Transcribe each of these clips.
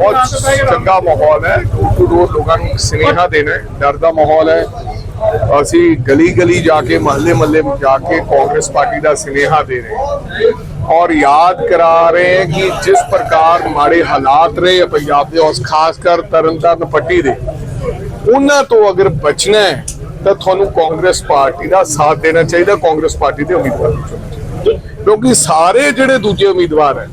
ਬਹੁਤ ਚੰਗਾ ਮਾਹੌਲ ਹੈ। ਟੂ ਡੋਰ ਲੋਕਾਂ ਨੂੰ ਸਨੇਹਾ ਦੇਣਾ ਹੈ, ਡਰ ਦਾ ਮਾਹੌਲ ਹੈ। ਅਸੀਂ ਗਲੀ ਗਲੀ ਜਾ ਕੇ ਮਹੱਲੇ ਮਹੱਲੇ ਜਾ ਕੇ ਕਾਂਗਰਸ ਪਾਰਟੀ ਦਾ ਸਨੇਹਾ ਦੇ ਰਹੇ ਔਰ ਯਾਦ ਕਰਾ ਰਹੇ ਹਾਂ ਕਿ ਜਿਸ ਪ੍ਰਕਾਰ ਮਾੜੇ ਹਾਲਾਤ ਰਹੇ ਪੰਜਾਬ ਦੇ ਉਸ ਖਾਸ ਕਰ ਤਰਨਤਾਰਨ ਪੱਟੀ ਦੇ ਉਹਨਾਂ ਤੋਂ ਅਗਰ ਬਚਣਾ ਹੈ ਤਾਂ ਤੁਹਾਨੂੰ ਕਾਂਗਰਸ ਪਾਰਟੀ ਦਾ ਸਾਥ ਦੇਣਾ ਚਾਹੀਦਾ ਕਾਂਗਰਸ ਪਾਰਟੀ ਦੇ ਉਮੀਦਵਾਰ ਕਿਉਂਕਿ ਸਾਰੇ ਜਿਹੜੇ ਦੂਜੇ ਉਮੀਦਵਾਰ ਹੈ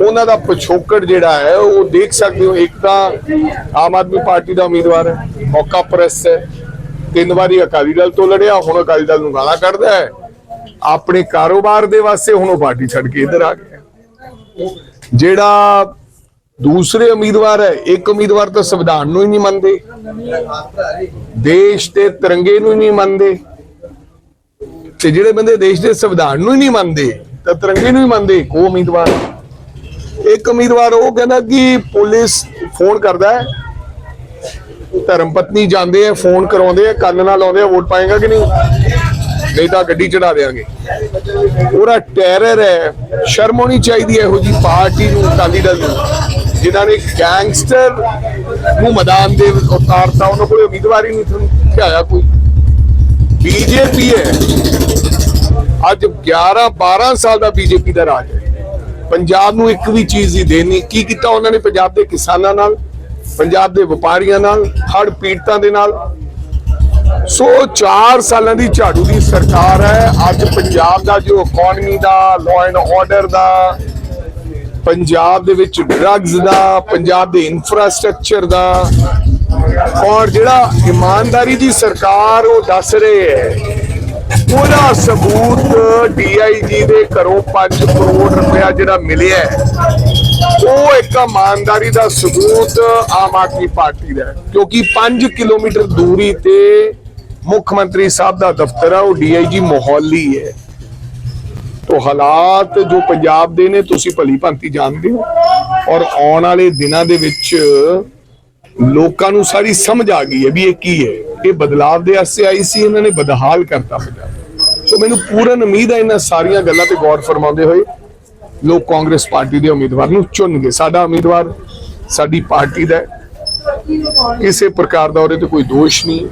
ਉਹਨਾਂ ਦਾ ਪਿਛੋਕੜ ਜਿਹੜਾ ਹੈ, ਉਹ ਦੇਖ ਸਕਦੇ ਹੋ। ਇੱਕ ਤਾਂ ਆਮ ਆਦਮੀ ਪਾਰਟੀ ਦਾ ਉਮੀਦਵਾਰ ਹੈ, ਮੌਕਾ ਪ੍ਰੈਸ ਹੈ। ਤਿੰਨ ਵਾਰੀ ਅਕਾਲੀ ਦਲ ਤੋਂ ਲੜਿਆ, ਹੁਣ ਅਕਾਲੀ ਦਲ ਨੂੰ ਗਾਲਾਂ ਕੱਢਦਾ ਹੈ। ਆਪਣੇ ਕਾਰੋਬਾਰ ਦੇ ਵਾਸਤੇ ਹੁਣ ਉਹ ਪਾਰਟੀ ਛੱਡ ਕੇ ਇੱਧਰ ਆ ਗਿਆ। ਜਿਹੜਾ ਦੂਸਰੇ ਉਮੀਦਵਾਰ ਹੈ, ਇੱਕ ਉਮੀਦਵਾਰ ਤਾਂ ਸੰਵਿਧਾਨ ਨੂੰ ਹੀ ਨਹੀਂ ਮੰਨਦੇ। ਦੇਸ਼ ਦੇ ਤਿਰੰਗੇ ਨੂੰ ਹੀ ਨਹੀਂ ਮੰਨਦੇ। ਤੇ ਜਿਹੜੇ ਬੰਦੇ ਦੇਸ਼ ਦੇ ਸੰਵਿਧਾਨ ਨੂੰ ਹੀ ਨਹੀਂ ਮੰਨਦੇ, ਤਾਂ ਤਿਰੰਗੇ ਨੂੰ ਹੀ ਮੰਨਦੇ, ਇੱਕ ਉਹ ਉਮੀਦਵਾਰ। ਇੱਕ ਉਮੀਦਵਾਰ ਉਹ ਕਹਿੰਦਾ ਕਿ ਪੁਲਿਸ ਫੋਨ ਕਰਦਾ ਹੈ। ਧਰਮ ਪਤਨੀ ਜਾਂਦੇ ਆ, ਫੋਨ ਕਰਾਉਂਦੇ ਆ, ਕੰਨ ਨਾਲ ਲਾਉਂਦੇ ਆ, ਵੋਟ ਪਾਏਗਾ ਕਿ ਨਹੀਂ? ਨਹੀਂ ਤਾਂ ਗੱਡੀ ਚੜਾ ਦੇਾਂਗੇ ਉਹਦਾ ਟੈਰਰ ਹੈ। ਸ਼ਰਮ ਹੋਣੀ ਚਾਹੀਦੀ ਹੈ ਇਹੋ ਜੀ ਪਾਰਟੀ ਨੂੰ, ਅਕਾਲੀ ਦਲ ਨੂੰ। ਜਿਨ੍ਹਾਂ ਨੇ ਗੈਂਗਸਟਰ ਨੂੰ ਮੈਦਾਨ ਦੇ ਉਤਾਰਤਾ, ਉਹਨਾਂ ਕੋਲ ਉਮੀਦਵਾਰ ਹੀ ਨਹੀਂ ਤੁਹਾਨੂੰ ਧਿਆਇਆ ਕੋਈ। ਬੀਜੇਪੀ ਹੈ। ਅੱਜ 11 12 ਸਾਲ ਦਾ ਬੀਜੇਪੀ ਦਾ ਰਾਜ ਹੈ। ਪੰਜਾਬ ਨੂੰ ਇੱਕ ਵੀ ਚੀਜ਼ ਹੀ ਦੇਣੀ ਕੀ ਕੀਤਾ ਉਹਨਾਂ ਨੇ ਪੰਜਾਬ ਦੇ ਕਿਸਾਨਾਂ ਨਾਲ, ਪੰਜਾਬ ਦੇ ਵਪਾਰੀਆਂ ਨਾਲ ਹੜ ਪੀੜਤਾਂ ਦੇ ਨਾਲ? ਸੋ 4 ਸਾਲਾਂ ਦੀ ਝਾੜੂ ਦੀ ਸਰਕਾਰ ਹੈ। ਅੱਜ ਪੰਜਾਬ ਦਾ ਜੋ ਇਕਨੋਮੀ ਦਾ ਲਾਅ ਐਂਡ ਆਰਡਰ ਦਾ, ਪੰਜਾਬ ਦੇ ਵਿੱਚ ਡਰੱਗਸ ਦਾ, ਪੰਜਾਬ ਦੇ ਇਨਫਰਾਸਟ੍ਰਕਚਰ ਦਾ, ਔਰ ਜਿਹੜਾ ਇਮਾਨਦਾਰੀ ਦੀ ਸਰਕਾਰ ਉਹ ਦੱਸ ਰਹੇ ਹੈ। ਉਹਦਾ ਸਬੂਤ ਡੀਆਈਜੀ ਦੇ ਘਰੋਂ 5 ਕਰੋੜ ਰੁਪਇਆ ਜਿਹੜਾ ਮਿਲਿਆ ਉਹ ਇੱਕ ਇਮਾਨਦਾਰੀ ਦਾ ਸਬੂਤ ਆਮ ਆਦਮੀ ਪਾਰਟੀ ਦਾ ਕਿਉਂਕਿ 5 ਕਿਲੋਮੀਟਰ ਦੂਰੀ ਤੇ ਮੁੱਖ ਮੰਤਰੀ ਸਾਹਿਬ ਦਾ ਦਫ਼ਤਰ ਹੈ ਉਹ ਡੀਆਈਜੀ ਮੋਹਾਲੀ ਹੈ। ਤੋ ਹਾਲਾਤ ਜੋ ਪੰਜਾਬ ਦੇ ਨੇ, ਤੁਸੀਂ ਭਲੀ ਭਾਂਤੀ ਜਾਣਦੇ ਹੋ। ਔਰ ਆਉਣ ਵਾਲੇ ਦਿਨਾਂ ਦੇ ਵਿੱਚ ਲੋਕਾਂ ਨੂੰ ਸਾਰੀ ਸਮਝ ਆ ਗਈ ਹੈ ਵੀ ਇਹ ਕੀ ਹੈ। ਇਹ ਬਦਲਾਵ ਦੇ ਵਾਸਤੇ ਆਈ ਸੀ, ਇਹਨਾਂ ਨੇ ਬਦਹਾਲ ਕਰਤਾ ਪੰਜਾਬ ਸੋ ਮੈਨੂੰ ਪੂਰਨ ਉਮੀਦ ਹੈ ਇਹਨਾਂ ਸਾਰੀਆਂ ਗੱਲਾਂ ਤੇ ਗੌਰ ਫਰਮਾਉਂਦੇ ਹੋਏ ਲੋਕ ਕਾਂਗਰਸ ਪਾਰਟੀ ਦੇ ਉਮੀਦਵਾਰ ਨੂੰ ਚੁਣਨਗੇ। ਸਾਡਾ ਉਮੀਦਵਾਰ ਸਾਡੀ ਪਾਰਟੀ ਦਾ ਕਿਸੇ ਪ੍ਰਕਾਰ ਦਾ ਉਹਦੇ ਤੇ ਕੋਈ ਦੋਸ਼ ਨਹੀਂ।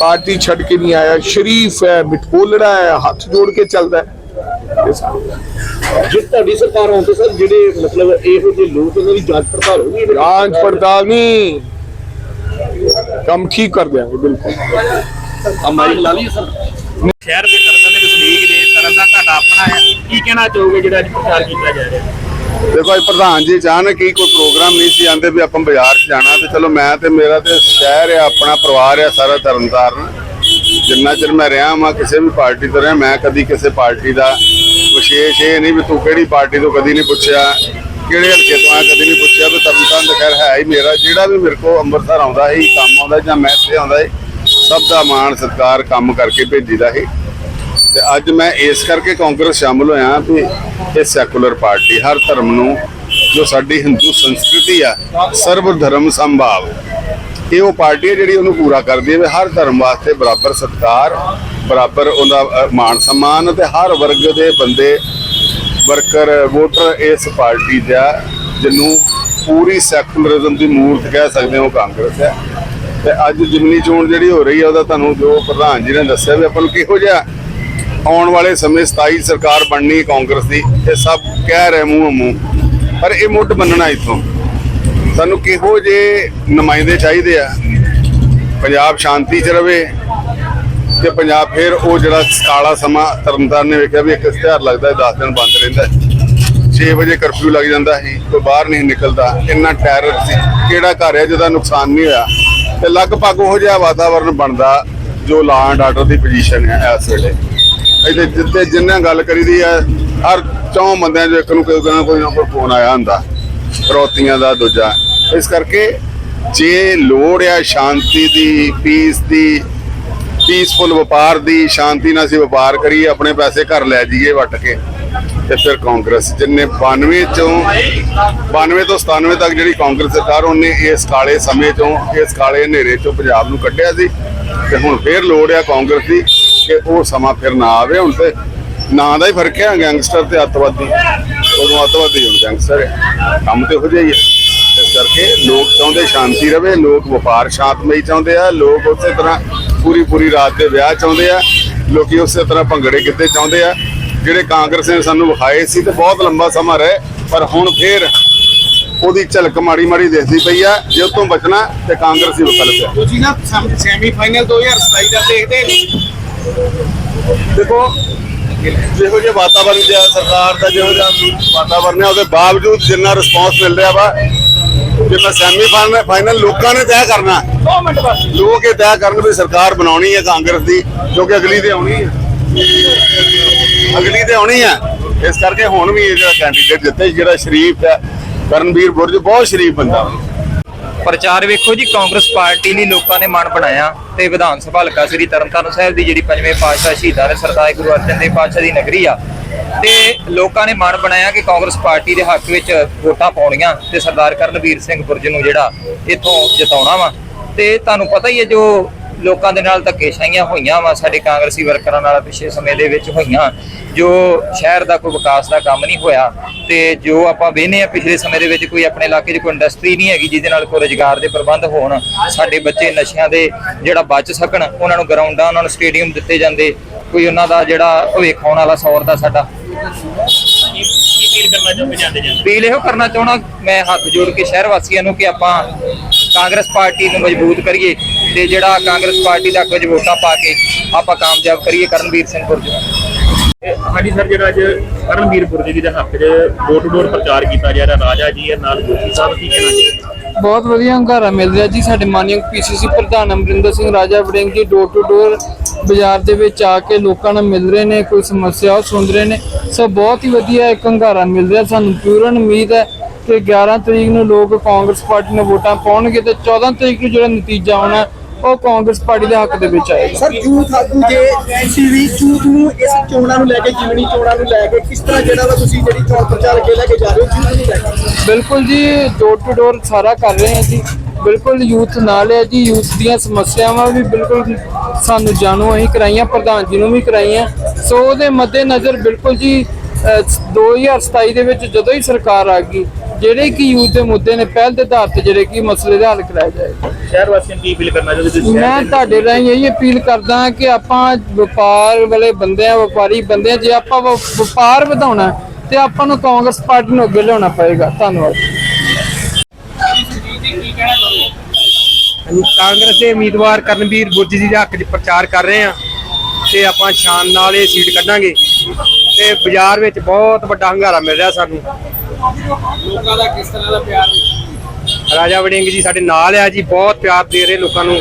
ਪਾਰਟੀ ਛੱਡ ਕੇ ਨਹੀਂ ਆਇਆ। ਸ਼ਰੀਫ ਹੈ ਮਿਠੋਲੜਾ ਹੈ, ਹੱਥ ਜੋੜ ਕੇ ਚੱਲਦਾ ਹੈ। ਇਹ ਸਾਰਾ। ਜੇ ਤੁਹਾਡੀ ਸਰਕਾਰ ਆਉਣ ਤੇ ਸਰ ਜਿਹੜੇ ਮਤਲਬ ਇਹੋ ਜਿਹੇ ਲੋਕ ਉਹਨਾਂ ਦੀ ਜਾਂਚ ਪੜਤਾਲ ਹੋਊਗੀ ਇਹਦੇ ਵਿੱਚ? ਜਾਂਚ ਪੜਤਾਲ ਨਹੀਂ। ਕੰਮ ਠੀਕ ਕਰ ਦਿਆਂਗੇ ਬਿਲਕੁਲ। ਹਮਾਰੀ ਲਾ ਲਈ ਸਰ। ਸ਼ਹਿਰ ਦੇ ਤਰਨਤਾਰਨ ਦੇ ਵਸਨੀਕ ਨੇ ਤਰਨ ਦਾ ਤੁਹਾਡਾ ਆਪਣਾ ਹੈ। ਕੀ ਕਹਿਣਾ ਚਾਹੋਗੇ ਜਿਹੜਾ ਅੱਜ ਪ੍ਰਚਾਰ ਕੀਤਾ ਜਾ ਰਿਹਾ? ਹੈ ਦੇਖੋ ਅੱਜ ਪ੍ਰਧਾਨ ਜੀ ਅਚਾਨਕ ਹੀ ਕੋਈ ਪ੍ਰੋਗਰਾਮ ਨਹੀਂ ਸੀ ਆਂਦੇ ਵੀ ਆਪਾਂ ਬਾਜ਼ਾਰ 'ਚ ਜਾਣਾ ਤੇ ਚਲੋ ਮੈਂ ਤੇ ਮੇਰਾ ਤੇ ਸ਼ਹਿਰ ਆ ਆਪਣਾ ਪਰਿਵਾਰ ਆ ਸਾਰਾ ਤਰਨਤਾਰਨ। ਜਿੰਨਾ ਚਿਰ ਮੈਂ ਰਿਹਾ ਮੈਂ ਕਿਸੇ ਵੀ ਪਾਰਟੀ ਤੋਂ ਰਿਹਾ, ਮੈਂ ਕਦੀ ਕਿਸੇ ਪਾਰਟੀ ਦਾ ਵਿਸ਼ੇਸ਼ ਇਹ ਨਹੀਂ ਵੀ ਤੂੰ ਕਿਹੜੀ ਪਾਰਟੀ ਤੋਂ ਕਦੀ ਨਹੀਂ ਪੁੱਛਿਆ, ਕਿਹੜੇ ਹਲਕੇ ਤੋਂ ਆ ਕਦੀ ਨਹੀਂ ਪੁੱਛਿਆ, ਵੀ ਤਰਨਤਾਰਨ ਤਾਂ ਖੈਰ ਹੈ ਹੀ ਮੇਰਾ, ਜਿਹੜਾ ਵੀ ਮੇਰੇ ਕੋ ਅੰਮ੍ਰਿਤਸਰ ਆਉਂਦਾ ਹੀ ਕੰਮ ਆਉਂਦਾ ਜਾਂ ਮੈਂ ਇੱਥੇ ਆਉਂਦਾ ਹੀ ਸਭ ਦਾ ਮਾਣ ਸਤਿਕਾਰ ਕੰਮ ਕਰਕੇ ਭੇਜੀਦਾ ਹੀ ਤੇ ਅੱਜ ਮੈਂ ਇਸ ਕਰਕੇ ਕਾਂਗਰਸ ਸ਼ਾਮਲ ਹੋਇਆ ਵੀ ਇਹ ਸੈਕੂਲਰ ਪਾਰਟੀ ਹਰ ਧਰਮ ਨੂੰ, ਜੋ ਸਾਡੀ ਹਿੰਦੂ ਸੰਸਕ੍ਰਿਤੀ ਆ ਸਰਬ ਧਰਮ ਸੰਭਾਵ ਇਹ ਉਹ ਪਾਰਟੀ ਹੈ ਜਿਹੜੀ ਉਹਨੂੰ ਪੂਰਾ ਕਰਦੀ ਹੈ ਵੀ ਹਰ ਧਰਮ ਵਾਸਤੇ ਬਰਾਬਰ ਸਤਿਕਾਰ, ਬਰਾਬਰ ਉਹਦਾ ਮਾਣ ਸਨਮਾਨ ਤੇ ਹਰ ਵਰਗ ਦੇ ਬੰਦੇ, ਵਰਕਰ, ਵੋਟਰ ਇਸ ਪਾਰਟੀ ਦਾ, ਜਿਹਨੂੰ ਪੂਰੀ ਸੈਕੂਲਰਿਜ਼ਮ ਦੀ ਮੂਰਤ ਕਹਿ ਸਕਦੇ ਹੋ ਕਾਂਗਰਸ ਹੈ। ਤੇ ਅੱਜ ਜਿਮਨੀ ਚੋਣ ਜਿਹੜੀ ਹੋ ਰਹੀ ਹੈ, ਉਹਦਾ ਤੁਹਾਨੂੰ ਜੋ ਪ੍ਰਧਾਨ ਜੀ ਨੇ ਦੱਸਿਆ ਵੀ ਆਪਾਂ ਨੂੰ ਕਿਹੋ ਜਿਹਾ ਆਉਣ ਵਾਲੇ ਸਮੇਂ 27 ਸਰਕਾਰ ਬਣਨੀ ਕਾਂਗਰਸ ਦੀ, ਇਹ ਸਭ ਕਹਿ ਰਹੇ ਮੂੰਹ ਮੂੰਹ ਪਰ ਇਹ ਮੁੱਢ ਮੰਨਣਾ ਇਥੋਂ। ਸਾਨੂੰ ਕਿਹੋ ਜੇ ਨੁਮਾਇੰਦੇ ਚਾਹੀਦੇ ਆ? ਪੰਜਾਬ ਸ਼ਾਂਤੀ 'ਚ ਰਵੇ ਤੇ ਪੰਜਾਬ ਫਿਰ ਉਹ ਜਿਹੜਾ ਕਾਲਾ ਸਮਾਂ ਤਰਨਤਾਰਨ ਨੇ ਵੇਖਿਆ ਵੀ ਇੱਕ ਇਸ਼ਤਿਹਾਰ ਲੱਗਦਾ 10 ਦਿਨ ਬੰਦ ਰਹਿੰਦਾ 6 ਵਜੇ ਕਰਫਿਊ ਲੱਗ ਜਾਂਦਾ ਸੀ, ਕੋਈ ਬਾਹਰ ਨਹੀਂ ਨਿਕਲਦਾ। ਇੰਨਾ ਟੈਰਰ ਸੀ। ਕਿਹੜਾ ਘਰ ਹੈ ਜਿਹਦਾ ਨੁਕਸਾਨ ਨਹੀਂ ਹੋਇਆ? ਤੇ ਲਗਭਗ ਉਹ ਜਿਹਾ ਵਾਤਾਵਰਣ ਬਣਦਾ ਜੋ law and order the position ਹੈ ਇਸ ਵੇਲੇ। ਇੱਥੇ ਜਿੱਤੇ ਜਿੰਨਾ ਗੱਲ ਕਰੀਦੀ ਹੈ, ਹਰ ਚੌਂ ਬੰਦਿਆਂ ਚੋਂ ਇੱਕ ਨੂੰ ਕੋਈ ਨਾ ਕੋਈ ਫੋਨ ਆਇਆ ਹੁੰਦਾ। ਫਰੋਤੀਆਂ ਦਾ ਦੂਜਾ। ਇਸ ਕਰਕੇ ਜੇ ਲੋੜ ਆ ਸ਼ਾਂਤੀ ਦੀ ਪੀਸ ਦੀ ਪੀਸਫੁਲ ਵਪਾਰ ਦੀ, ਸ਼ਾਂਤੀ ਨਾਲ ਅਸੀਂ ਵਪਾਰ ਕਰੀਏ, ਆਪਣੇ ਪੈਸੇ ਘਰ ਲੈ ਜਾਈਏ ਵੱਟ ਕੇ, ਤੇ ਫਿਰ ਕਾਂਗਰਸ ਜਿੰਨੇ 92 ਚੋਂ 92 ਤੋਂ 97 ਤੱਕ ਜਿਹੜੀ ਕਾਂਗਰਸ ਸਰਕਾਰ, ਉਹਨੇ ਇਸ ਕਾਲੇ ਸਮੇਂ ਚੋਂ, ਇਸ ਕਾਲੇ ਹਨੇਰੇ ਚੋਂ ਪੰਜਾਬ ਨੂੰ ਕੱਢਿਆ ਸੀ। ਤੇ ਹੁਣ ਫੇਰ ਲੋੜ ਆ ਕਾਂਗਰਸ ਦੀ ਕਿ ਉਹ ਸਮਾਂ ਫਿਰ ਨਾ ਆਵੇ। ਹੁਣ ਤੇ ਨਾਂ ਦਾ ਹੀ ਫ਼ਰਕ ਹੈ ਗੈਂਗਸਟਰ ਤੇ ਅੱਤਵਾਦੀ। ਉਦੋਂ ਅੱਤਵਾਦੀ ਹੁਣ ਗੈਂਗਸਟਰ ਹੈ। ਕੰਮ ਤੇ ਹੋ ਜਾਈਏ ਇਸ ਕਰਕੇ ਲੋਕ ਚਾਹੁੰਦੇ ਸ਼ਾਂਤੀ ਰਵੇ ਲੋਕ ਵਪਾਰ ਸ਼ਾਂਤਮਈ ਚਾਹੁੰਦੇ ਆ ਲੋਕ ਉਸੇ ਤਰ੍ਹਾਂ ਪੂਰੀ ਪੂਰੀ ਰਾਤ ਦੇ ਵਿਆਹ ਚਾਹੁੰਦੇ ਆ ਲੋਕੀ ਉਸੇ ਤਰ੍ਹਾਂ ਭੰਗੜੇ ਗਿੱਧੇ ਚਾਹੁੰਦੇ ਆ। ਜਿਹੜੇ ਕਾਂਗਰਸ ਨੇ ਸਾਨੂੰ ਵਿਖਾਏ ਸੀ ਤੇ ਬਹੁਤ ਲੰਬਾ ਸਮਾਂ ਰਹੇ ਪਰ ਹੁਣ ਫੇਰ ਉਹਦੀ ਝਲਕ ਮਾੜੀ ਮਾੜੀ ਦਿਖਦੀ ਪਈ ਆ ਜੇ ਉਹ ਤੋਂ ਬਚਣਾ ਤੇ ਕਾਂਗਰਸ ਹੀ ਵਿਕਲਪ ਹੈ ਤੁਸੀਂ ਨਾ ਸੈਮੀ ਫਾਈਨਲ 2027 ਦਾ ਦੇਖਦੇ ਦੇਖੋ ਜਿਹੋ ਜਿਹਾ ਵਾਤਾਵਰਨ ਜਿਹਾ ਸਰਕਾਰ ਦਾ ਜਿਹੋ ਜਿਹਾ ਵਾਤਾਵਰਨ ਹੈ ਉਹਦੇ ਬਾਵਜੂਦ ਜਿੰਨਾ ਰਿਸਪਾਂਸ ਮਿਲ ਰਿਹਾ ਵਾ ਜਿੰਨਾ ਸੈਮੀ ਫਾਈਨਲ ਫਾਈਨਲ ਲੋਕਾਂ ਨੇ ਤੈਅ ਕਰਨਾ 2 ਮਿੰਟ ਬਸ। ਲੋਕ ਇਹ ਤੈਅ ਕਰਨ ਵੀ ਸਰਕਾਰ ਬਣਾਉਣੀ ਹੈ ਕਾਂਗਰਸ ਦੀ ਕਿਉਂਕਿ ਅਗਲੀ ਤੇ ਆਉਣੀ ਹੈ। ਅਗਲੀ ਤੇ ਆਉਣੀ ਹੈ। ਇਸ ਕਰਕੇ ਹੁਣ ਵੀ ਇਹ ਜਿਹੜਾ ਕੈਂਡੀਡੇਟ ਜਿੱਤੇ ਜਿਹੜਾ ਸ਼ਰੀਫ ਹੈ ਕਰਨਵੀਰ ਬੁਰਜ ਬਹੁਤ ਸ਼ਰੀਫ ਬੰਦਾ। ਪ੍ਰਚਾਰ ਵੇਖੋ ਜੀ, ਕਾਂਗਰਸ ਪਾਰਟੀ ਲਈ ਲੋਕਾਂ ਨੇ ਮਨ ਬਣਾਇਆ ਤੇ ਵਿਧਾਨ ਸਭਾ ਹਲਕਾ ਸ੍ਰੀ ਤਰਨਤਾਰਨ ਸਾਹਿਬ ਦੀ ਜਿਹੜੀ ਪੰਜਵੇਂ ਪਾਤਸ਼ਾਹ ਸ਼ਹੀਦਾਂ ਦੇ ਸਰਦਾਰ ਗੁਰੂ ਅਰਜਨ ਦੇਵ ਪਾਤਸ਼ਾਹ ਦੀ ਨਗਰੀ ਆ। ਤੇ ਲੋਕਾਂ ਨੇ ਮਨ ਬਣਾਇਆ ਕਿ ਕਾਂਗਰਸ ਪਾਰਟੀ ਦੇ ਹੱਕ ਵਿੱਚ ਵੋਟਾਂ ਪਾਉਣੀਆਂ ਤੇ ਸਰਦਾਰ ਕਰਨਵੀਰ ਸਿੰਘ ਬੁਰਜ ਨੂੰ ਜਿਹੜਾ ਇੱਥੋਂ ਜਿਤਾਉਣਾ ਵਾ। ਤੇ ਤੁਹਾਨੂੰ ਪਤਾ ਹੀ ਹੈ ਜੋ ਲੋਕਾਂ ਦੇ ਨਾਲ ਧੱਕੇਸ਼ਾਹੀਆਂ ਹੋਈਆਂ ਵਾ, ਸਾਡੇ ਕਾਂਗਰਸੀ ਵਰਕਰਾਂ ਨਾਲ ਪਿਛਲੇ ਸਮੇਂ ਦੇ ਵਿੱਚ ਹੋਈਆਂ, ਜੋ ਸ਼ਹਿਰ ਦਾ ਕੋਈ ਵਿਕਾਸ ਦਾ ਕੰਮ ਨਹੀਂ ਹੋਇਆ ਤੇ ਜੋ ਆਪਾਂ ਵੇਖਨੇ ਆ, ਪਿਛਲੇ ਸਮੇਂ ਦੇ ਵਿੱਚ ਕੋਈ ਆਪਣੇ ਇਲਾਕੇ 'ਚ ਕੋਈ ਇੰਡਸਟਰੀ ਨਹੀਂ ਹੈਗੀ ਜਿਹਦੇ ਨਾਲ ਕੋਈ ਰੋਜ਼ਗਾਰ ਦੇ ਪ੍ਰਬੰਧ ਹੋਣ, ਸਾਡੇ ਬੱਚੇ ਨਸ਼ਿਆਂ ਦੇ ਜਿਹੜਾ ਬਚ ਸਕਣ, ਉਹਨਾਂ ਨੂੰ ਗਰਾਊਂਡਾਂ, ਉਹਨਾਂ ਨੂੰ ਸਟੇਡੀਅਮ ਦਿੱਤੇ ਜਾਂਦੇ, ਕੋਈ ਉਹਨਾਂ ਦਾ ਜਿਹੜਾ ਭਵਿੱਖ ਆਉਣ ਵਾਲਾ ਸੌਰ ਦਾ ਸਾਡਾ। ਅਪੀਲ ਇਹੋ ਕਰਨਾ ਚਾਹਣਾ ਮੈਂ ਹੱਥ ਜੋੜ ਕੇ ਸ਼ਹਿਰ ਵਾਸੀਆਂ ਨੂੰ ਕਿ ਆਪਾਂ ਕਾਂਗਰਸ ਪਾਰਟੀ ਨੂੰ ਮਜ਼ਬੂਤ ਕਰੀਏ। ਤੇ ਜਿਹੜਾ ਕਾਂਗਰਸ ਪਾਰਟੀ ਦਾ ਕੁਝ ਵੋਟਾਂ ਪਾ ਕੇ ਆਪਾਂ ਕਾਮਯਾਬ ਕਰੀਏ ਕਰਨਵੀਰ ਸਿੰਘ ਗੁਰਜਰ ਇਹ ਹਾਂਜੀ ਸਰ ਜਿਹੜਾ ਅੱਜ ਕਰਨਵੀਰਪੁਰ ਜੀ ਦੇ ਹੱਕ 'ਚ ਡੋਰ ਟੂ ਡੋਰ ਪ੍ਰਚਾਰ ਕੀਤਾ ਜਾ ਰਿਹਾ ਰਾਜਾ ਜੀ ਹੈ ਨਾਲ ਜੋਗੀ ਸਾਹਿਬ ਕੀ ਕਹਿਣਾ ਜੀ? ਬਹੁਤ ਵਧੀਆ ਹੰਗਾਰਾ ਮਿਲ ਰਿਹਾ ਜੀ ਸਾਡੇ ਮਾਨਯੋਗ ਪੀਸੀਸੀ ਪ੍ਰਧਾਨ ਅਮਰਿੰਦਰ ਸਿੰਘ ਰਾਜਾ ਵੜਿੰਗ ਜੀ ਡੋਰ ਟੂ ਡੋਰ ਬਾਜ਼ਾਰ ਦੇ ਵਿੱਚ ਆ ਕੇ ਲੋਕਾਂ ਨਾਲ ਮਿਲ ਰਹੇ ਨੇ ਕੋਈ ਸਮੱਸਿਆ ਉਹ ਸੁਣ ਰਹੇ ਨੇ। ਸੋ ਬਹੁਤ ਹੀ ਵਧੀਆ ਇੱਕ ਹੰਗਾਰਾ ਮਿਲ ਰਿਹਾ ਸਾਨੂੰ ਪੂਰਨ ਉਮੀਦ ਹੈ ਕਿ 11 ਤਰੀਕ ਨੂੰ ਲੋਕ ਕਾਂਗਰਸ ਪਾਰਟੀ ਨੂੰ ਵੋਟਾਂ ਪਾਉਣਗੇ ਤੇ 14 ਤਰੀਕ ਨੂੰ ਜਿਹੜਾ ਨਤੀਜਾ ਆਉਣਾ ਉਹ ਕਾਂਗਰਸ ਪਾਰਟੀ ਦੇ ਹੱਕ ਦੇ ਵਿੱਚ ਆਏਗਾ। ਸਰ ਯੂਥ ਆਗੂ ਜੇ ਤੁਸੀਂ ਵੀ ਯੂਥ ਨੂੰ ਇਸ ਚੋਣਾਂ ਨੂੰ ਲੈ ਕੇ ਜਿਮਣੀ ਚੋਣਾਂ ਨੂੰ ਲੈ ਕੇ ਕਿਸ ਤਰ੍ਹਾਂ ਜਿਹੜਾ ਵਾ ਤੁਸੀਂ ਜਿਹੜੀ ਚੋਣ ਪ੍ਰਚਾਰ ਅੱਗੇ ਲੈ ਕੇ ਜਾ ਰਹੇ ਹੋ ਯੂਥ ਨੂੰ ਲੈ ਕੇ? ਬਿਲਕੁਲ ਜੀ ਡੋਰ ਟੂ ਡੋਰ ਸਾਰਾ ਕਰ ਰਹੇ ਹਾਂ ਜੀ। ਬਿਲਕੁਲ ਯੂਥ ਨਾਲ ਹੈ ਜੀ ਯੂਥ ਦੀਆਂ ਸਮੱਸਿਆਵਾਂ ਵੀ ਬਿਲਕੁਲ ਸਾਨੂੰ ਜਾਣੂ ਅਸੀਂ ਕਰਾਈਆਂ ਪ੍ਰਧਾਨ ਜੀ ਨੂੰ ਵੀ ਕਰਾਈਆਂ। ਸੋ ਉਹਦੇ ਮੱਦੇ ਨਜ਼ਰ ਬਿਲਕੁਲ ਜੀ ਅਹ, 2027 ਦੇ ਵਿੱਚ ਜਦੋਂ ਹੀ ਸਰਕਾਰ ਆ ਗਈ ਜਿਹੜੇ ਕਿ ਯੂਥ ਦੇ ਮੁੱਦੇ ਨੇ ਪਹਿਲ ਦੇ ਆਧਾਰ ਤੇ ਜਿਹੜੇ ਕਿ ਮਸਲੇ ਦਾ ਹੱਲ ਕਰਾਇਆ ਜਾਏਗਾ ਸ਼ਹਿਰ ਵਾਸੀਆਂ ਨੂੰ ਕੀ ਫੀਲ ਕਰਨਾ ਚਾਹੁੰਦੇ ਤੁਸੀਂ? ਮੈਂ ਤੁਹਾਡੇ ਰਾਹੀਂ ਇਹ ਅਪੀਲ ਕਰਦਾ ਹਾਂ ਕਿ ਆਪਾਂ ਵਪਾਰ ਵਾਲੇ ਬੰਦੇ ਆ ਵਪਾਰੀ ਬੰਦੇ ਆ ਜੇ ਆਪਾਂ ਵਪਾਰ ਵਧਾਉਣਾ ਤੇ ਆਪਾਂ ਨੂੰ ਕਾਂਗਰਸ ਪਾਰਟੀ ਨੂੰ ਅੱਗੇ ਲਿਆਉਣਾ ਪਏਗਾ। ਧੰਨਵਾਦ। ਕਾਂਗਰਸ ਦੇ ਉਮੀਦਵਾਰ ਕਰਨਵੀਰ ਬੁਰਜ ਜੀ ਦੇ ਹੱਕ 'ਚ ਪ੍ਰਚਾਰ ਕਰ ਰਹੇ ਆ ਤੇ ਆਪਾਂ ਸ਼ਾਨ ਨਾਲ ਇਹ ਸੀਟ ਕੱਢਾਂਗੇ ਤੇ ਬਾਜ਼ਾਰ ਵਿੱਚ ਬਹੁਤ ਵੱਡਾ ਹੰਗਾਰਾ ਮਿਲ ਰਿਹਾ ਸਾਨੂੰ। ਲੋਕਾਂ ਦਾ ਕਿਸ ਤਰ੍ਹਾਂ ਦਾ ਪਿਆਰ ਰਾਜਾ ਵੜਿੰਗ ਜੀ ਸਾਡੇ ਨਾਲ ਆ ਜੀ, ਬਹੁਤ ਪਿਆਰ ਦੇ ਰਹੇ ਲੋਕਾਂ ਨੂੰ।